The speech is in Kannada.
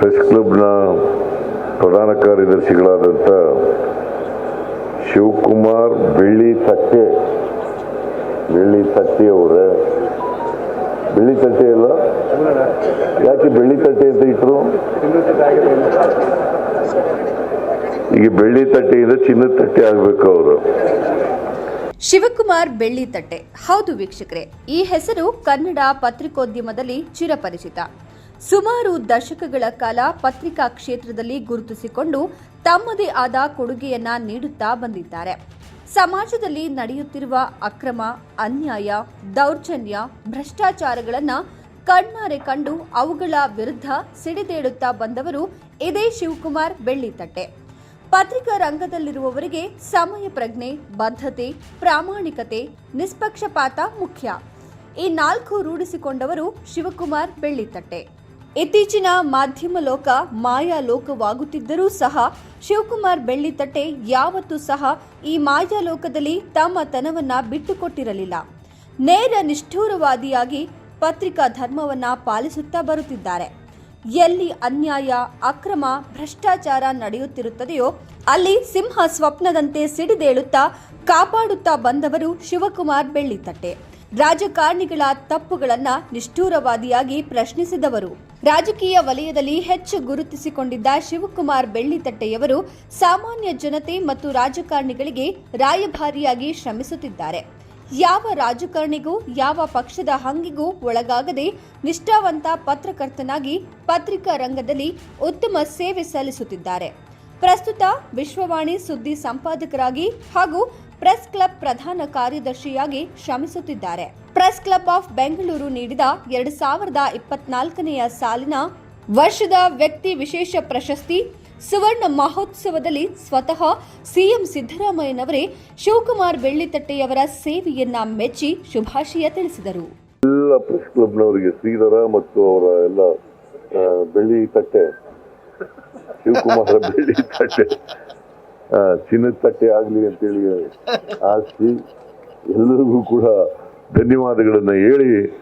ಪ್ರೆಸ್ ಕ್ಲಬ್ನ ಪ್ರಧಾನ ಕಾರ್ಯದರ್ಶಿಗಳಾದಂಥ ಶಿವಕುಮಾರ್ ಬೆಳ್ಳಿ ತಟ್ಟೆ ಬೆಳ್ಳಿ ತಟ್ಟೆ ಅವರ ಬೆಳ್ಳಿ ತಟ್ಟೆ ಅಲ್ಲ? ಯಾಕೆ ಬೆಳ್ಳಿ ತಟ್ಟೆ ಅಂತ ಇಟ್ಟರು ಈಗ ಬೆಳ್ಳಿ ತಟ್ಟೆಯಿಂದ ಚಿನ್ನದ ತಟ್ಟೆ ಆಗಬೇಕು ಅವರು. ಶಿವಕುಮಾರ್ ಬೆಳ್ಳಿ ತಟ್ಟೆ. ಹೌದು ವೀಕ್ಷಕರೇ, ಈ ಹೆಸರು ಕನ್ನಡ ಪತ್ರಿಕೋದ್ಯಮದಲ್ಲಿ ಚಿರಪರಿಚಿತ. ಸುಮಾರು ದಶಕಗಳ ಕಾಲ ಪತ್ರಿಕಾ ಕ್ಷೇತ್ರದಲ್ಲಿ ಗುರುತಿಸಿಕೊಂಡು ತಮ್ಮದೇ ಆದ ಕೊಡುಗೆಯನ್ನ ನೀಡುತ್ತಾ ಬಂದಿದ್ದಾರೆ. ಸಮಾಜದಲ್ಲಿ ನಡೆಯುತ್ತಿರುವ ಅಕ್ರಮ, ಅನ್ಯಾಯ, ದೌರ್ಜನ್ಯ, ಭ್ರಷ್ಟಾಚಾರಗಳನ್ನ ಕಣ್ಣಾರೆ ಕಂಡು ಅವುಗಳ ವಿರುದ್ಧ ಸಿಡಿದೇಳುತ್ತಾ ಬಂದವರು ಇದೇ ಶಿವಕುಮಾರ್ ಬೆಳ್ಳಿತಟ್ಟೆ. ಪತ್ರಿಕಾ ರಂಗದಲ್ಲಿರುವವರಿಗೆ ಸಮಯ ಪ್ರಜ್ಞೆ, ಬದ್ಧತೆ, ಪ್ರಾಮಾಣಿಕತೆ, ನಿಷ್ಪಕ್ಷಪಾತ ಮುಖ್ಯ. ಈ ನಾಲ್ಕು ರೂಢಿಸಿಕೊಂಡವರು ಶಿವಕುಮಾರ್ ಬೆಳ್ಳಿತಟ್ಟೆ. ಇತ್ತೀಚಿನ ಮಾಧ್ಯಮ ಲೋಕ ಮಾಯಾ ಲೋಕವಾಗುತ್ತಿದ್ದರೂ ಸಹ ಶಿವಕುಮಾರ್ ಬೆಳ್ಳಿತಟ್ಟೆ ಯಾವತ್ತೂ ಸಹ ಈ ಮಾಯಾ ಲೋಕದಲ್ಲಿ ತಮ್ಮ ತನವನ್ನ ಬಿಟ್ಟುಕೊಟ್ಟಿರಲಿಲ್ಲ. ನೇರ ನಿಷ್ಠೂರವಾದಿಯಾಗಿ ಪತ್ರಿಕಾ ಧರ್ಮವನ್ನ ಪಾಲಿಸುತ್ತಾ ಬರುತ್ತಿದ್ದಾರೆ. ಎಲ್ಲಿ ಅನ್ಯಾಯ, ಅಕ್ರಮ, ಭ್ರಷ್ಟಾಚಾರ ನಡೆಯುತ್ತಿರುತ್ತದೆಯೋ ಅಲ್ಲಿ ಸಿಂಹ ಸ್ವಪ್ನದಂತೆ ಸಿಡಿದೇಳುತ್ತಾ ಕಾಪಾಡುತ್ತಾ ಬಂದವರು ಶಿವಕುಮಾರ್ ಬೆಳ್ಳಿತಟ್ಟೆ ರಾಜಕಾರಣಿಗಳ ತಪ್ಪುಗಳನ್ನ ನಿಷ್ಠೂರವಾದಿಯಾಗಿ ಪ್ರಶ್ನಿಸಿದವರು. ರಾಜಕೀಯ ವಲಯದಲ್ಲಿ ಹೆಚ್ಚು ಗುರುತಿಸಿಕೊಂಡಿದ್ದ ಶಿವಕುಮಾರ್ ಬೆಳ್ಳಿತಟ್ಟೆಯವರು ಸಾಮಾನ್ಯ ಜನತೆ ಮತ್ತು ರಾಜಕಾರಣಿಗಳಿಗೆ ರಾಯಭಾರಿಯಾಗಿ ಶ್ರಮಿಸುತ್ತಿದ್ದಾರೆ. ಯಾವ ರಾಜಕಾರಣಿಗೂ, ಯಾವ ಪಕ್ಷದ ಹಂಗಿಗೂ ಒಳಗಾಗದೆ ನಿಷ್ಠಾವಂತ ಪತ್ರಕರ್ತನಾಗಿ ಪತ್ರಿಕಾ ರಂಗದಲ್ಲಿ ಉತ್ತಮ ಸೇವೆ ಸಲ್ಲಿಸುತ್ತಿದ್ದಾರೆ. ಪ್ರಸ್ತುತ ವಿಶ್ವವಾಣಿ ಸುದ್ದಿ ಸಂಪಾದಕರಾಗಿ ಹಾಗೂ ಪ್ರೆಸ್ ಕ್ಲಬ್ ಪ್ರಧಾನ ಕಾರ್ಯದರ್ಶಿಯಾಗಿ ಶ್ರಮಿಸುತ್ತಿದ್ದಾರೆ. ಪ್ರೆಸ್ ಕ್ಲಬ್ ಆಫ್ ಬೆಂಗಳೂರು ನೀಡಿದ ಎರಡು ಸಾವಿರದ ಇಪ್ಪತ್ನಾಲ್ಕನೆಯ ಸಾಲಿನ ವರ್ಷದ ವ್ಯಕ್ತಿ ವಿಶೇಷ ಪ್ರಶಸ್ತಿ ಸುವರ್ಣ ಮಹೋತ್ಸವದಲ್ಲಿ ಸ್ವತಃ ಸಿಎಂ ಸಿದ್ದರಾಮಯ್ಯನವರೇ ಶಿವಕುಮಾರ್ ಬೆಳ್ಳಿತಟ್ಟೆಯವರ ಸೇವೆಯನ್ನ ಮೆಚ್ಚಿ ಶುಭಾಶಯ ತಿಳಿಸಿದರು. ಎಲ್ಲ ಪ್ರೆಸ್ ಕ್ಲಬ್ನವರಿಗೆ ಶ್ರೀಧರ ಮತ್ತು ಅವರ ಎಲ್ಲ ಬೆಳ್ಳಿ ತಟ್ಟೆ ಶಿವಕುಮಾರ ಬೆಳ್ಳಿ ತಟ್ಟೆ. ಚಿನ್ನದ ತಟ್ಟೆ ಆಗಲಿ ಅಂತೇಳಿ ಆಸ್ತಿ ಎಲ್ಲರಿಗೂ ಕೂಡ ಧನ್ಯವಾದಗಳನ್ನು ಹೇಳಿ